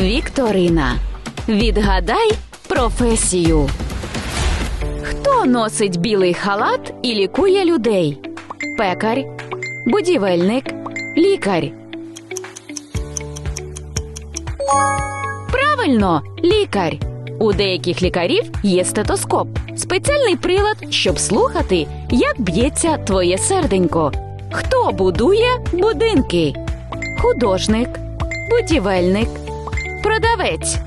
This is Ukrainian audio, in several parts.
Вікторина. Відгадай професію. Хто носить білий халат і лікує людей? Пекар, будівельник, лікар. Правильно, лікар. У деяких лікарів є стетоскоп спеціальний прилад, щоб слухати, як б'ється твоє серденько. Хто будує будинки? Художник, будівельник, продавець.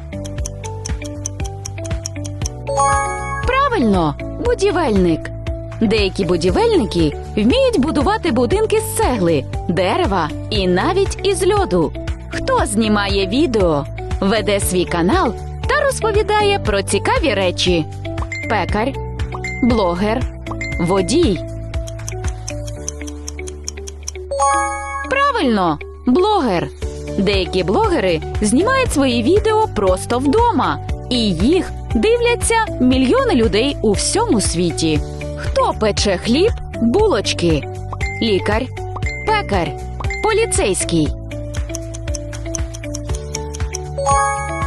Правильно, будівельник. Деякі будівельники вміють будувати будинки з цегли, дерева і навіть із льоду. Хто знімає відео, веде свій канал та розповідає про цікаві речі: пекар, блогер, водій. Правильно, блогер. Деякі блогери знімають свої відео просто вдома, і їх дивляться мільйони людей у всьому світі. Хто пече хліб, булочки? Лікар, пекар, поліцейський.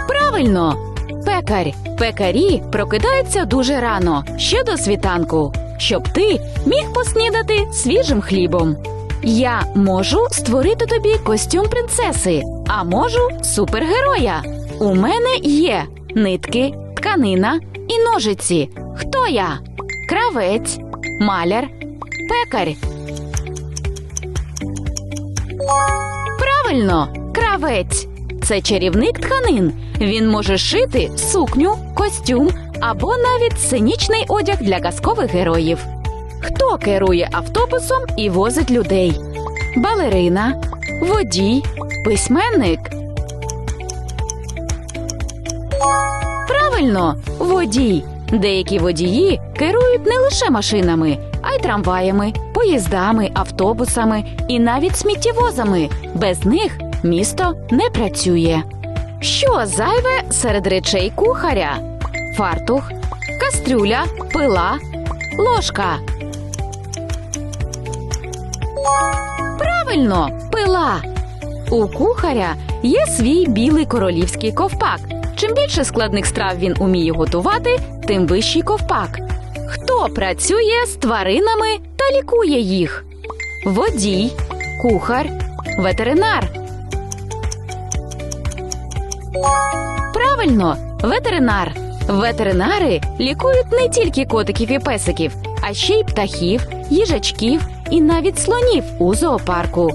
Правильно, пекар. Пекарі прокидаються дуже рано, ще до світанку, щоб ти міг поснідати свіжим хлібом. Я можу створити тобі костюм принцеси, а можу супергероя. У мене є нитки, тканина і ножиці. Хто я? Кравець, маляр, пекар. Правильно, кравець. Це чарівник тканин. Він може шити сукню, костюм або навіть сценічний одяг для казкових героїв. Хто керує автобусом і возить людей? Балерина, водій, письменник. Правильно, водій. Деякі водії керують не лише машинами, а й трамваями, поїздами, автобусами і навіть сміттєвозами. Без них місто не працює. Що зайве серед речей кухаря? Фартух, кастрюля, пила, ложка. Правильно, пила. У кухаря є свій білий королівський ковпак. Чим більше складних страв він уміє готувати, тим вищий ковпак. Хто працює з тваринами та лікує їх? Водій, кухар, ветеринар. Правильно, ветеринар. Ветеринари лікують не тільки котиків і песиків, а ще й птахів, їжачків і навіть слонів у зоопарку.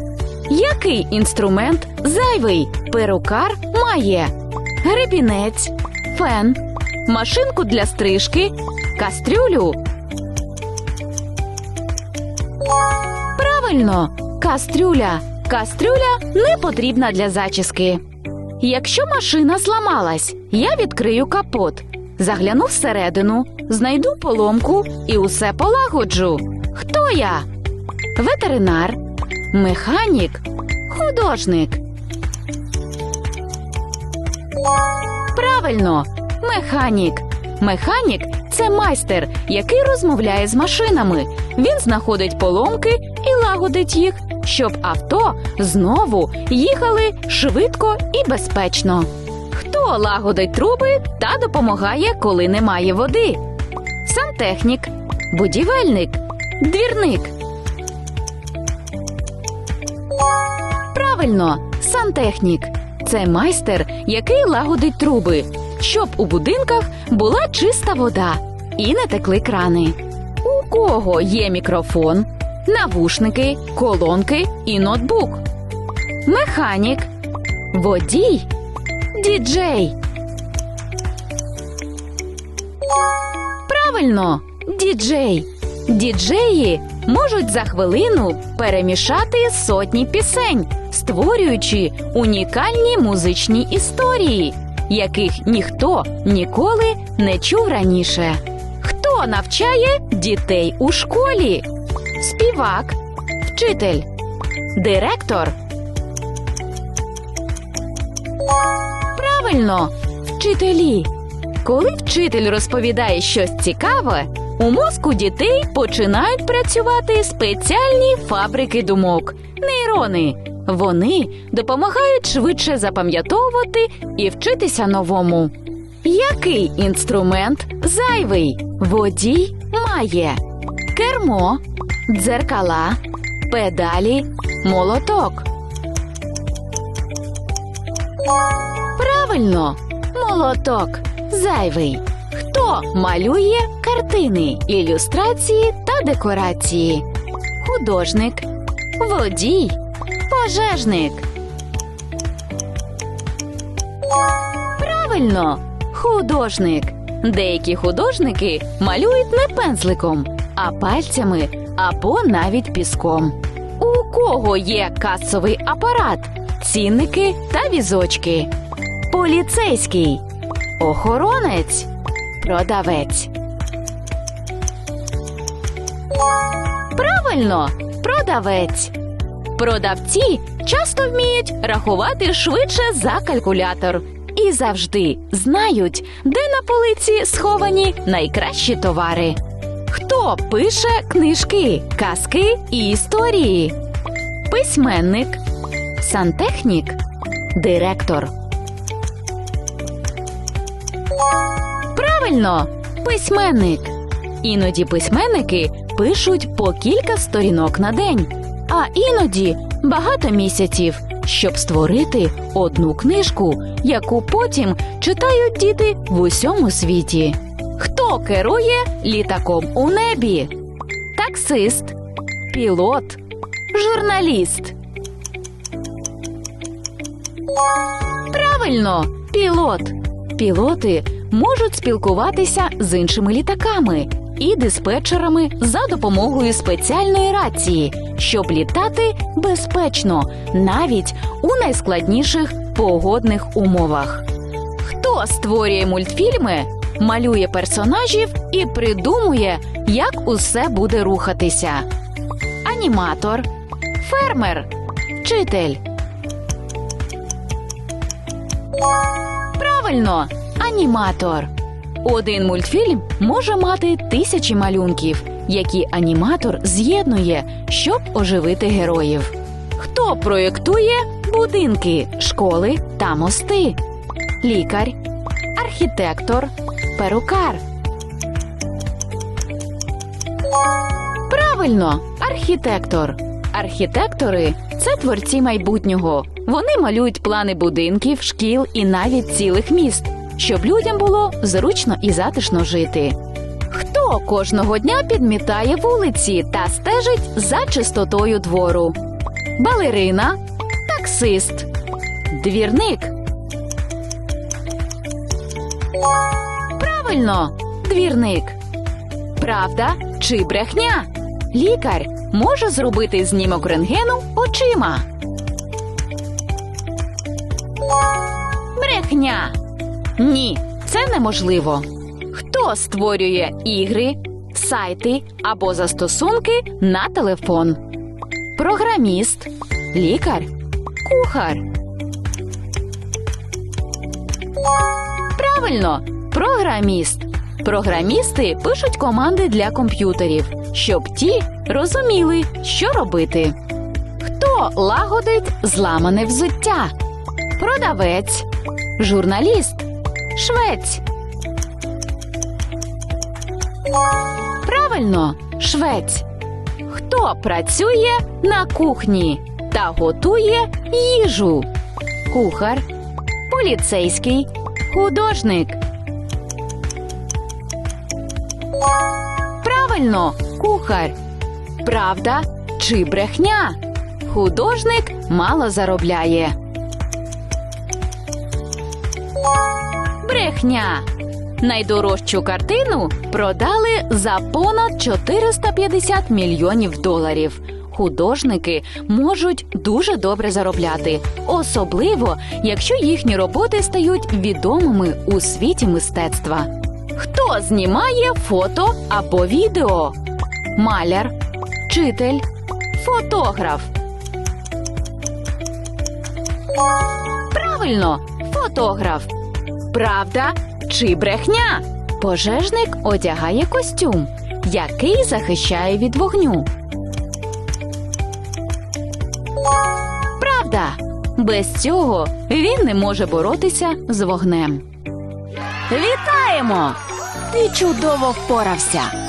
Який інструмент зайвий перукар має? Гребінець, фен, машинку для стрижки, кастрюлю. Правильно, кастрюля. Кастрюля не потрібна для зачіски. Якщо машина зламалась, я відкрию капот, загляну всередину, знайду поломку і усе полагоджу. Хто я? Ветеринар, механік, художник. Правильно, механік. Механік це майстер, який розмовляє з машинами. Він знаходить поломки і лагодить їх, щоб авто знову їхали швидко і безпечно. Хто лагодить труби та допомагає, коли немає води? Сантехнік, будівельник, двірник. Правильно, сантехнік це майстер, який лагодить труби, щоб у будинках була чиста вода і не текли крани. У кого є мікрофон, навушники, колонки і ноутбук? Механік, водій, діджей. Правильно, діджей. Діджеї можуть за хвилину перемішати сотні пісень, створюючи унікальні музичні історії, яких ніхто ніколи не чув раніше. Хто навчає дітей у школі? Співак, вчитель, директор. Правильно, вчителі. Коли вчитель розповідає щось цікаве, у мозку дітей починають працювати спеціальні фабрики думок, нейрони. Вони допомагають швидше запам'ятовувати і вчитися новому. Який інструмент зайвий? Водій має кермо, дзеркала, педалі, молоток. Правильно, молоток зайвий. Малює картини, ілюстрації та декорації? Художник, водій, пожежник. Правильно, художник. Деякі художники малюють не пензликом, а пальцями або навіть піском. У кого є касовий апарат, цінники та візочки? Поліцейський, охоронець, продавець. Правильно, продавець. Продавці часто вміють рахувати швидше за калькулятор і завжди знають, де на полиці сховані найкращі товари. Хто пише книжки, казки і історії? Письменник, сантехнік, директор. Правильно, письменник. Іноді письменники пишуть по кілька сторінок на день, а іноді багато місяців, щоб створити одну книжку, яку потім читають діти в усьому світі. Хто керує літаком у небі? Таксист, пілот, журналіст. Правильно, пілот. Пілоти можуть спілкуватися з іншими літаками і диспетчерами за допомогою спеціальної рації, щоб літати безпечно навіть у найскладніших погодних умовах. Хто створює мультфільми, малює персонажів і придумує, як усе буде рухатися? Аніматор, фермер, вчитель. Правильно, аніматор. Один мультфільм може мати тисячі малюнків, які аніматор з'єднує, щоб оживити героїв. Хто проєктує будинки, школи та мости? Лікар, архітектор, перукар. Правильно, архітектор. Архітектори це творці майбутнього. Вони малюють плани будинків, шкіл і навіть цілих міст, щоб людям було зручно і затишно жити. Хто кожного дня підмітає вулиці та стежить за чистотою двору? Балерина, таксист, двірник. Правильно, двірник. Правда чи брехня? Лікар може зробити знімок рентгену очима. Брехня. Ні, це неможливо. Хто створює ігри, сайти або застосунки на телефон? Програміст, лікар, кухар. Правильно, програміст. Програмісти пишуть команди для комп'ютерів, щоб ті розуміли, що робити. Хто лагодить зламане взуття? Продавець, журналіст, швець. Правильно, швець. Хто працює на кухні та готує їжу? Кухар, поліцейський, художник. Правильно, кухар. Правда чи брехня? Художник мало заробляє. Брехня. Найдорожчу картину продали за понад 450 мільйонів доларів. Художники можуть дуже добре заробляти, особливо якщо їхні роботи стають відомими у світі мистецтва. Хто знімає фото або відео? Маляр, вчитель, фотограф. Правильно, фотограф. Правда чи брехня? Пожежник одягає костюм, який захищає від вогню. Правда. Без цього він не може боротися з вогнем. Вітаємо! Ти чудово впорався.